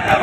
দেব